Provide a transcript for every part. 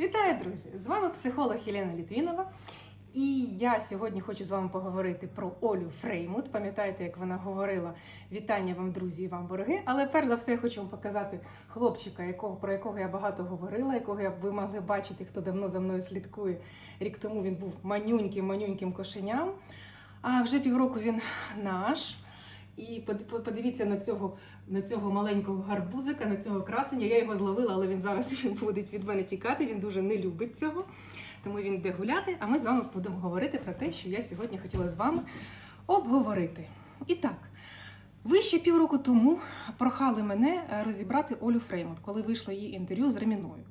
Вітаю, друзі! З вами психолог Єлена Літвінова. І я сьогодні хочу з вами поговорити про Олю Фреймут. Пам'ятаєте, як вона говорила вітання вам, друзі, і вам вороги. Але перш за все я хочу вам показати хлопчика, якого про якого я багато говорила, якого я ви могли бачити, хто давно за мною слідкує. Рік тому він був манюньким, манюньким кошеням. А вже півроку він наш. І подивіться на цього, на цього маленького гарбузика, на цього красення. Я його зловила, але він зараз буде від мене тікати. Він дуже не любить цього. Тому він йде гуляти. А ми з вами будемо говорити про те, що я сьогодні хотіла з вами обговорити. І так, ви ще півроку тому прохали мене е, розібрати Олю Фреймут, коли вийшло її інтерв'ю з Реміною.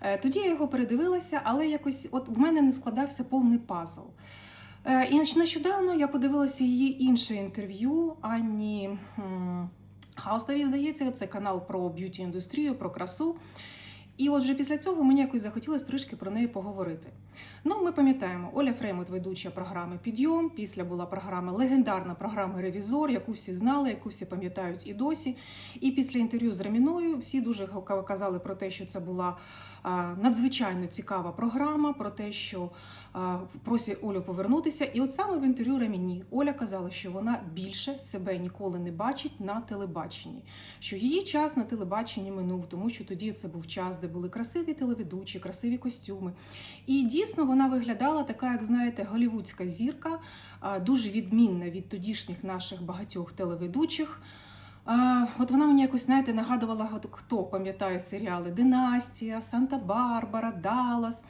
Е, Тоді я його передивилася, але якось от в мене не складався повний пазл. Е, І нещодавно я подивилася її інше інтерв'ю Анні Хаустові, здається, це канал про б'юті індустрію, про красу. І от вже після цього мені якось захотілося трішки про неї поговорити. Ну, ми пам'ятаємо, Оля Фреймут, ведуча програми Підйом. Після була програма легендарна програма Ревізор, яку всі знали, яку всі пам'ятають і досі. І після інтерв'ю з Реміною всі дуже казали про те, що це була надзвичайно цікава програма, про те, що просять Олю повернутися. І от саме в інтерв'ю Реміні Оля казала, що вона більше себе ніколи не бачить на телебаченні, що її час на телебаченні минув, тому що тоді це був час, де були красиві телеведучі, красиві костюми. І дійсно вона виглядала така, як знаєте, голівудська зірка, дуже відмінна від тодішніх наших багатьох телеведучих. От вона мені якось, знаєте, нагадувала, хто пам'ятає серіали Династія, Санта-Барбара, Даллас.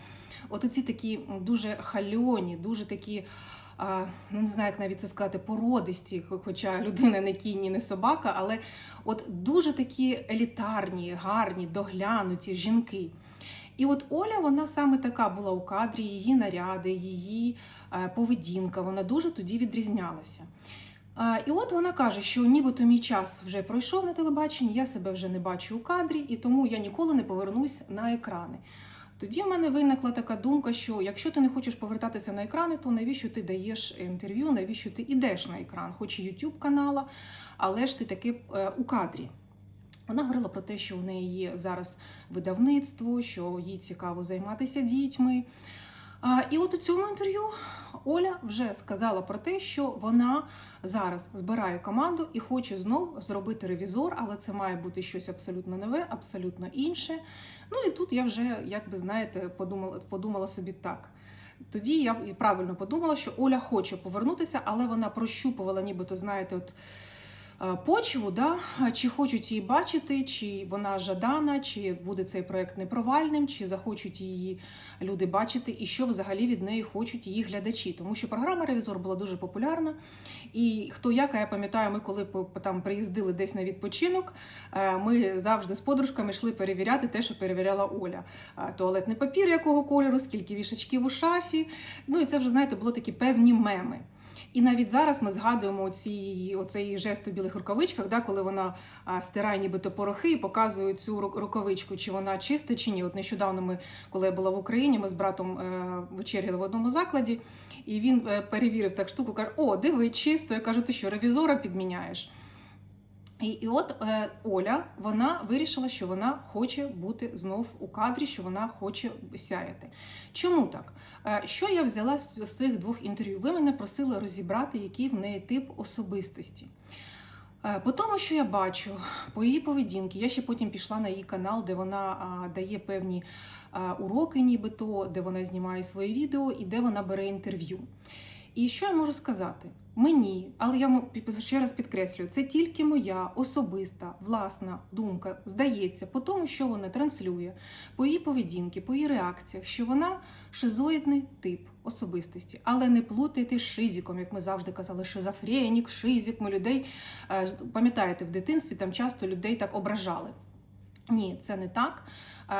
От оці такі дуже хальоні, дуже такі, ну не знаю, як навіть це сказати, породисті, хоча людина не кінь, не собака, але от дуже такі елітарні, гарні, доглянуті жінки. І от Оля, вона саме така була у кадрі, її наряди, її е, поведінка, вона дуже тоді відрізнялася. І от вона каже, що нібито мій час вже пройшов на телебаченні, я себе вже не бачу у кадрі, і тому я ніколи не повернусь на екрани. Тоді в мене виникла така думка, що якщо ти не хочеш повертатися на екрани, то навіщо ти даєш інтерв'ю, навіщо ти йдеш на екран, хоч і YouTube канала, але ж ти таки е, у кадрі. Вона говорила про те, що у неї є зараз видавництво, що їй цікаво займатися дітьми. А, І от у цьому інтерв'ю Оля вже сказала про те, що вона зараз збирає команду і хоче знов зробити ревізор, але це має бути щось абсолютно нове, абсолютно інше. Ну і тут я вже, як би знаєте, подумала, подумала собі так. Тоді я правильно подумала, що Оля хоче повернутися, але вона прощупувала, нібито, знаєте, от почву, да? чи хочуть її бачити, чи вона жадана, чи буде цей проект непровальним, чи захочуть її люди бачити, і що взагалі від неї хочуть її глядачі. Тому що програма Ревізор була дуже популярна. І хто як, а я пам'ятаю, ми коли там приїздили десь на відпочинок, е, ми завжди з подружками йшли перевіряти те, що перевіряла Оля. Е, Туалетний папір, якого кольору, скільки вішачків у шафі. Ну і це вже, знаєте, було такі певні меми. І навіть зараз ми згадуємо ці, оцей жест у білих рукавичках, да, коли вона стирає нібито порохи і показує цю ру- рукавичку, чи вона чиста, чи ні. От нещодавно ми, коли я була в Україні, ми з братом е, вечеряли в одному закладі, і він е, перевірив так штуку, каже: О, диви, чисто. Я кажу, ти що, ревізора підміняєш? І, і от е, Оля вона вирішила, що вона хоче бути знов у кадрі, що вона хоче сяяти. Чому так? Е, що я взяла з, з цих двох інтерв'ю? Ви мене просили розібрати, який в неї тип особистості. Е, По тому, що я бачу, по її поведінці, я ще потім пішла на її канал, де вона а, дає певні а, уроки, нібито, де вона знімає свої відео і де вона бере інтерв'ю. І що я можу сказати? Мені, але я ще раз підкреслюю, це тільки моя особиста власна думка. Здається, по тому, що вона транслює, по її поведінці, по її реакціях, що вона шизоїдний тип особистості, але не плутайте з шизіком, як ми завжди казали, шизофренік, шизік. Ми людей е, пам'ятаєте, в дитинстві там часто людей так ображали. Ні, це не так.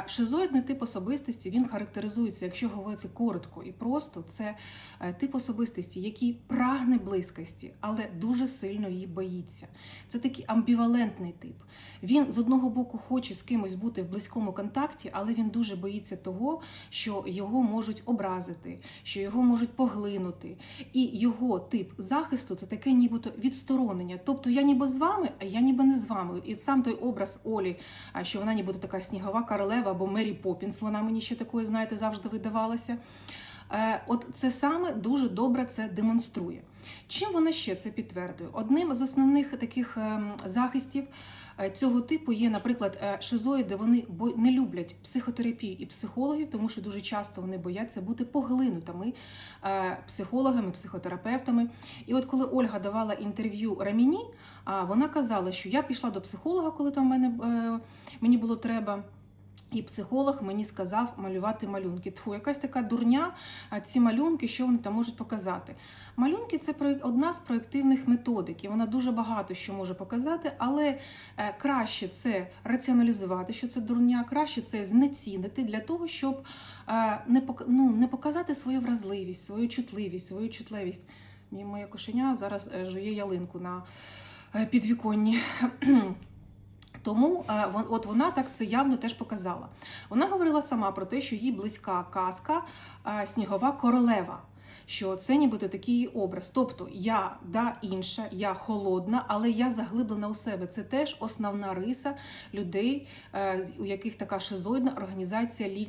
Шизоїдний тип особистості він характеризується, якщо говорити коротко і просто, це е, тип особистості, який прагне близькості, але дуже сильно її боїться. Це такий амбівалентний тип. Він з одного боку хоче з кимось бути в близькому контакті, але він дуже боїться того, що його можуть образити, що його можуть поглинути. І його тип захисту це таке нібито відсторонення. Тобто я ніби з вами, а я ніби не з вами. І сам той образ Олі, що вона нібито така снігова королева. Королева або Мері Поппінс, вона мені ще такою, знаєте, завжди видавалася. Е, От це саме дуже добре це демонструє. Чим вона ще це підтвердує? Одним з основних таких ем, захистів е, цього типу є, наприклад, е, шизоїди. Вони не люблять психотерапію і психологів, тому що дуже часто вони бояться бути поглинутими психологами, психотерапевтами. І от коли Ольга давала інтерв'ю Раміні, вона казала, що я пішла до психолога, коли там мене мені було треба. І психолог мені сказав малювати малюнки. Тфу, якась така дурня, ці малюнки, що вони там можуть показати. Малюнки це одна з проєктивних методик, і вона дуже багато що може показати, але е, краще це раціоналізувати, що це дурня, краще це знецінити для того, щоб е, ну, не показати свою вразливість, свою чутливість, свою чутливість. Мій- Моє кошеня зараз е, жує ялинку на підвіконні. Тому е, от вона так це явно теж показала. Вона говорила сама про те, що їй близька казка е, Снігова королева. Що це нібито такий образ. Тобто я да інша, я холодна, але я заглиблена у себе. Це теж основна риса людей, е, у яких така шизоїдна організація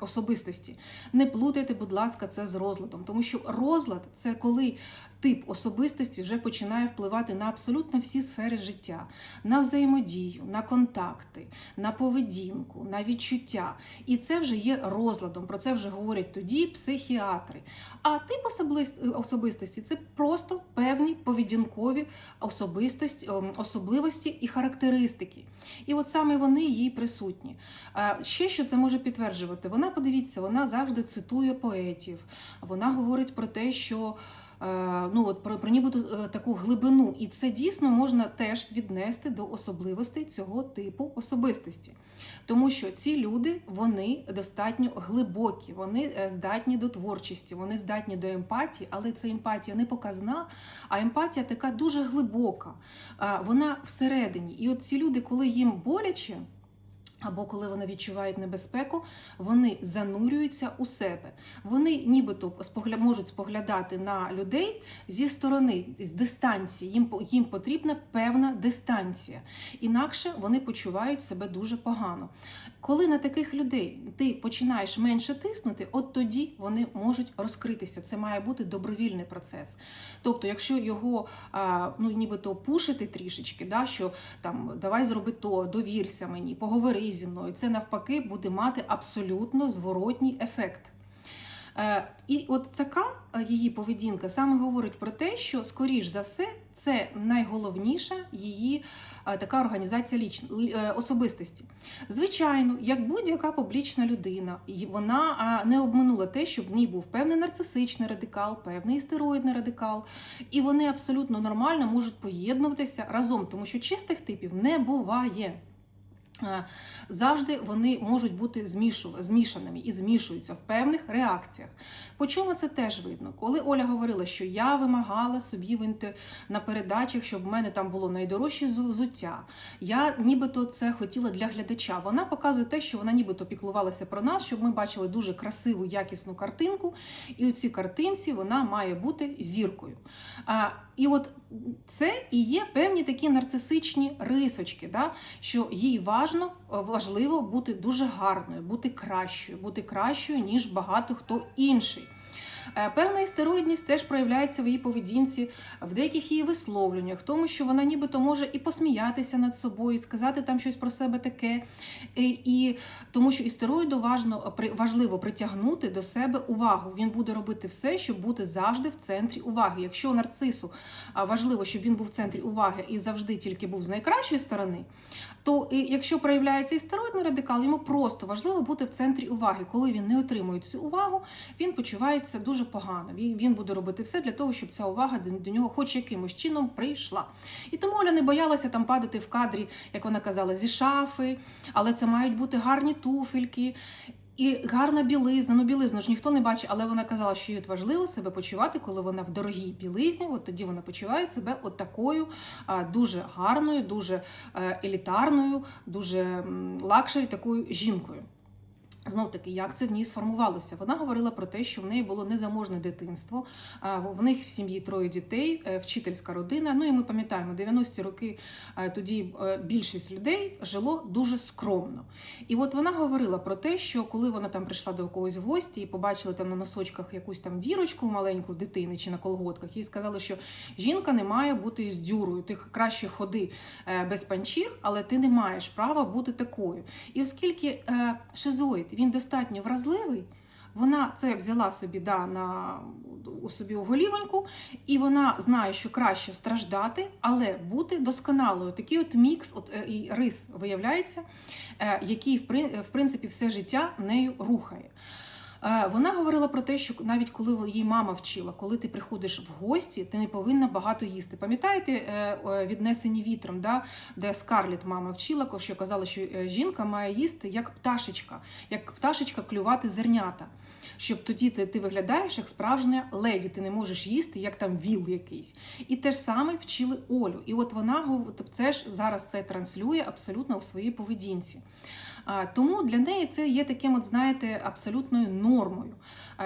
особистості. Не плутайте, будь ласка, це з розладом, тому що розлад це коли тип особистості вже починає впливати на абсолютно всі сфери життя, на взаємодію, на контакти, на поведінку, на відчуття. І це вже є розладом. Про це вже говорять тоді психіатри. А тип особистості це просто певні поведінкові особистості, ем, особливості і характеристики. І от саме вони їй присутні. Е, Ще що це може підтверджувати? Вона подивіться, вона завжди цитує поетів. Вона говорить про те, що. Е, Ну, от про, про нібито е, таку глибину, і це дійсно можна теж віднести до особливостей цього типу особистості. Тому що ці люди вони достатньо глибокі, вони е, здатні до творчості, вони здатні до емпатії, але це емпатія не показна, а емпатія така дуже глибока. Вона всередині. І от ці люди, коли їм боляче. Або коли вони відчувають небезпеку, вони занурюються у себе. Вони нібито спогля... можуть споглядати на людей зі сторони, з дистанції. Їм, їм потрібна певна дистанція. Інакше вони почувають себе дуже погано. Коли на таких людей ти починаєш менше тиснути, от тоді вони можуть розкритися. Це має бути добровільний процес. Тобто, якщо його ну, нібито пушити трішечки, да, що там давай зроби то, довірся мені, поговори зі мною, це навпаки буде мати абсолютно зворотній ефект. Е, І от така е, її поведінка саме говорить про те, що, скоріш за все, це найголовніша її е, така організація особистості. Звичайно, як будь-яка публічна людина, вона не обминула те, що в ній був певний нарцисичний радикал, певний істероїдний радикал, і вони абсолютно нормально можуть поєднуватися разом, тому що чистих типів не буває. Е, Завжди вони можуть бути змішаними і змішуються в певних реакціях. По чому це теж видно? Коли Оля говорила, що я вимагала собі на передачах, щоб в мене там було найдорожче зу- взуття, я нібито це хотіла для глядача. Вона показує те, що вона нібито піклувалася про нас, щоб ми бачили дуже красиву, якісну картинку, і у цій картинці вона має бути зіркою. А, і от це і є певні такі нарцисичні рисочки, да? що їй важно, важливо бути дуже гарною, бути кращою, бути кращою, ніж багато хто інший. Е, Певна істероїдність теж проявляється в її поведінці, в деяких її висловлюваннях, в тому, що вона нібито може і посміятися над собою, і сказати там щось про себе таке. І, тому що істероїду важно, важливо притягнути до себе увагу. Він буде робити все, щоб бути завжди в центрі уваги. Якщо нарцису важливо, щоб він був в центрі уваги і завжди тільки був з найкращої сторони, то якщо проявляється істероїдний радикал, йому просто важливо бути в центрі уваги. Коли він не отримує цю увагу, він почувається дуже погано. Він, буде робити все для того, щоб ця увага до, нього хоч якимось чином прийшла. І тому Оля не боялася там падати в кадрі, як вона казала, зі шафи, але це мають бути гарні туфельки. І гарна білизна, ну білизну ж ніхто не бачить, але вона казала, що їй важливо себе почувати, коли вона в дорогій білизні. От тоді вона почуває себе от такою дуже гарною, дуже е, елітарною, дуже м, лакшері такою жінкою. Знов таки, як це в ній сформувалося? Вона говорила про те, що в неї було незаможне дитинство. В них в сім'ї троє дітей, е, вчительська родина. Ну і ми пам'ятаємо, 90-ті роки е, тоді е, більшість людей жило дуже скромно. І от вона говорила про те, що коли вона там прийшла до когось в гості і побачила там на носочках якусь там дірочку маленьку дитини чи на колготках, їй сказали, що жінка не має бути з дюрою. Ти краще ходи без панчіх, але ти не маєш права бути такою. І оскільки шизоїд він достатньо вразливий, вона це взяла собі да, на, у собі у голівоньку, і вона знає, що краще страждати, але бути досконалою. Такий от мікс, от е, і рис виявляється, е, який в в принципі все життя нею рухає. Е, Вона говорила про те, що навіть коли її мама вчила, коли ти приходиш в гості, ти не повинна багато їсти. Пам'ятаєте е, віднесені вітром, да, де Скарлет мама вчила, що казала, що е, жінка має їсти як пташечка, як пташечка клювати зернята. Щоб тоді ти, ти виглядаєш як справжня леді, ти не можеш їсти, як там віл якийсь. І те ж саме вчили Олю. І от вона це ж зараз це транслює абсолютно у своїй поведінці. Тому для неї це є таким, от знаєте, абсолютною нормою.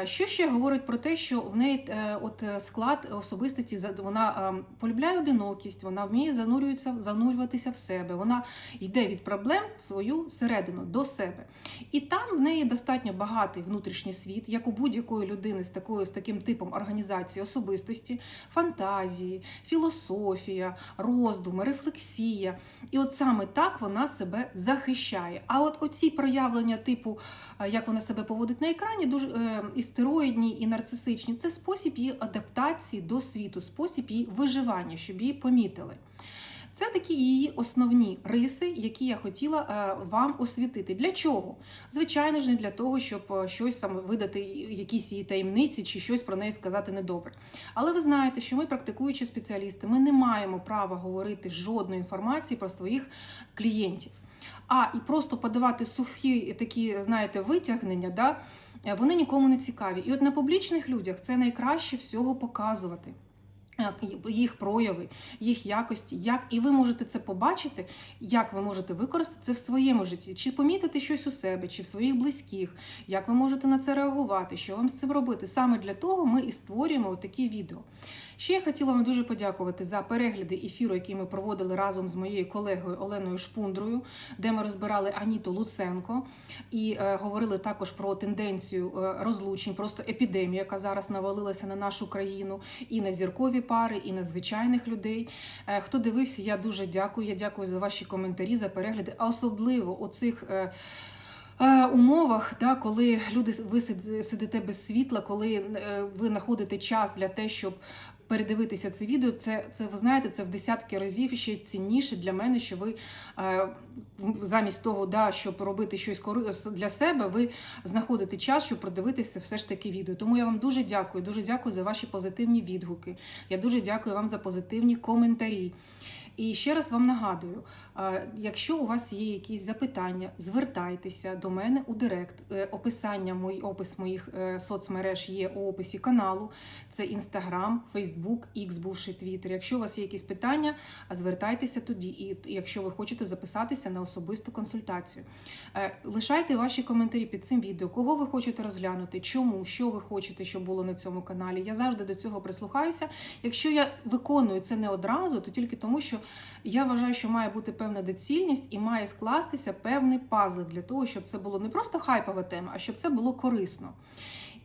Що ще говорить про те, що в неї е, от е, склад особистості вона е, полюбляє одинокість, вона вміє занурюватися, занурюватися в себе. Вона йде від проблем в свою середину до себе. І там в неї достатньо багатий внутрішній світ, як у будь-якої людини з такою з таким типом організації особистості, фантазії, філософія, роздуми, рефлексія. І от саме так вона себе захищає. А от оці проявлення, типу, е, як вона себе поводить на екрані, дуже е, істероїдні і нарцисичні, це спосіб її адаптації до світу, спосіб її виживання, щоб її помітили. Це такі її основні риси, які я хотіла е, вам освітити. Для чого? Звичайно ж, не для того, щоб е, щось саме видати, якісь її таємниці чи щось про неї сказати недобре. Але ви знаєте, що ми, практикуючі спеціалісти, ми не маємо права говорити жодної інформації про своїх клієнтів. А і просто подавати сухі такі, знаєте, витягнення, да, е, вони нікому не цікаві. І от на публічних людях це найкраще всього показувати. е, Їх прояви, їх якості, як і ви можете це побачити, як ви можете використати це в своєму житті, чи помітити щось у себе, чи в своїх близьких, як ви можете на це реагувати, що вам з цим робити. Саме для того ми і створюємо такі відео. Ще я хотіла вам дуже подякувати за перегляди ефіру, який ми проводили разом з моєю колегою Оленою Шпундрою, де ми розбирали Аніту Луценко і е, говорили також про тенденцію е, розлучень, просто епідемію, яка зараз навалилася на нашу країну, і на зіркові пари, і на звичайних людей. Е, хто дивився, я дуже дякую. Я дякую за ваші коментарі, за перегляди, а особливо оцих. Е, е, Умовах, да, коли люди ви сидите без світла, коли е, ви знаходите час для те, щоб передивитися це відео, це, це ви знаєте, це в десятки разів ще цінніше для мене, що ви е, замість того, да, щоб робити щось для себе, ви знаходите час, щоб продивитися все ж таки відео. Тому я вам дуже дякую, дуже дякую за ваші позитивні відгуки. Я дуже дякую вам за позитивні коментарі. І ще раз вам нагадую: якщо у вас є якісь запитання, звертайтеся до мене у Директ. Е, Описання мої опис моїх е, соцмереж є у описі каналу. Це Інстаграм, Фейсбук, Ікс, бувший Твіттер. Якщо у вас є якісь питання, звертайтеся тоді. І якщо ви хочете записатися на особисту консультацію, Е, лишайте ваші коментарі під цим відео, кого ви хочете розглянути, чому, що ви хочете, щоб було на цьому каналі. Я завжди до цього прислухаюся. Якщо я виконую це не одразу, то тільки тому, що я вважаю, що має бути певна доцільність і має скластися певний пазл для того, щоб це було не просто хайпова тема, а щоб це було корисно.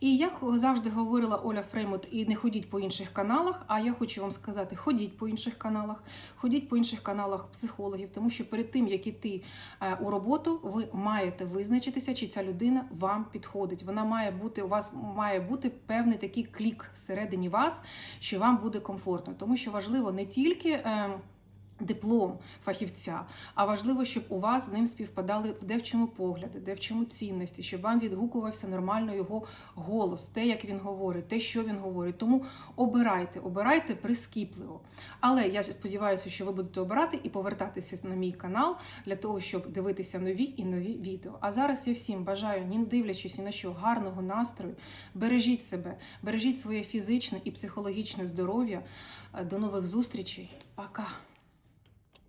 І як завжди говорила Оля Фреймут, і не ходіть по інших каналах. А я хочу вам сказати: ходіть по інших каналах, ходіть по інших каналах психологів, тому що перед тим як іти е, у роботу, ви маєте визначитися, чи ця людина вам підходить. Вона має бути у вас має бути певний такий клік всередині вас, що вам буде комфортно, тому що важливо не тільки. Диплом фахівця, а важливо, щоб у вас з ним співпадали в де в чому погляди, де в чому цінності, щоб вам відгукувався нормально його голос, те, як він говорить, те, що він говорить. Тому обирайте, обирайте прискіпливо. Але я сподіваюся, що ви будете обирати і повертатися на мій канал для того, щоб дивитися нові і нові відео. А зараз я всім бажаю, ні дивлячись ні на що, гарного настрою. Бережіть себе, бережіть своє фізичне і психологічне здоров'я. До нових зустрічей. Пока!